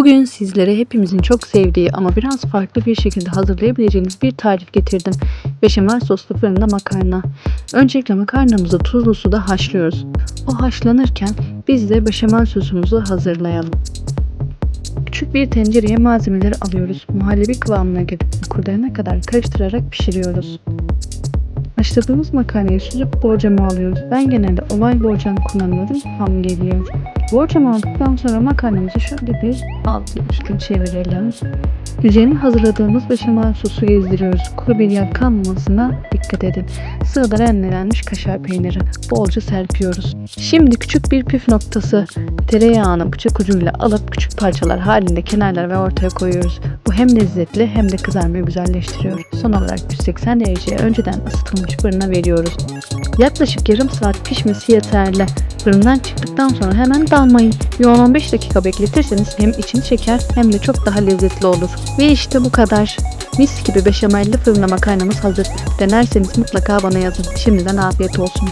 Bugün sizlere hepimizin çok sevdiği ama biraz farklı bir şekilde hazırlayabileceğiniz bir tarif getirdim. Beşamel soslu fırında makarna. Öncelikle makarnamızı tuzlu suda haşlıyoruz. O haşlanırken biz de beşamel sosumuzu hazırlayalım. Küçük bir tencereye malzemeleri alıyoruz. Muhallebi kıvamına gelip kurulana kadar karıştırarak pişiriyoruz. Haşladığımız makarnayı süzüp borcama alıyoruz. Ben genelde oval borcam kullanıyorum. Tam geliyor. Borcam aldıktan sonra makarnamızı şöyle bir altı üstü çevirelim. Üzerine hazırladığımız beşamel sosu gezdiriyoruz. Kuru bir yağ kalmamasına dikkat edin. Sığda rendelenmiş kaşar peyniri bolca serpiyoruz. Şimdi küçük bir püf noktası. Tereyağını bıçak ucuyla alıp küçük parçalar halinde kenarlara ve ortaya koyuyoruz. Hem lezzetli hem de kızarmayı güzelleştiriyor. Son olarak 180 dereceye önceden ısıtılmış fırına veriyoruz. Yaklaşık yarım saat pişmesi yeterli. Fırından çıktıktan sonra hemen dalmayın. Bir 10-15 dakika bekletirseniz hem içini çeker hem de çok daha lezzetli olur. Ve işte bu kadar. Mis gibi beşamelli fırına makarnamız hazır. Denerseniz mutlaka bana yazın. Şimdiden afiyet olsun.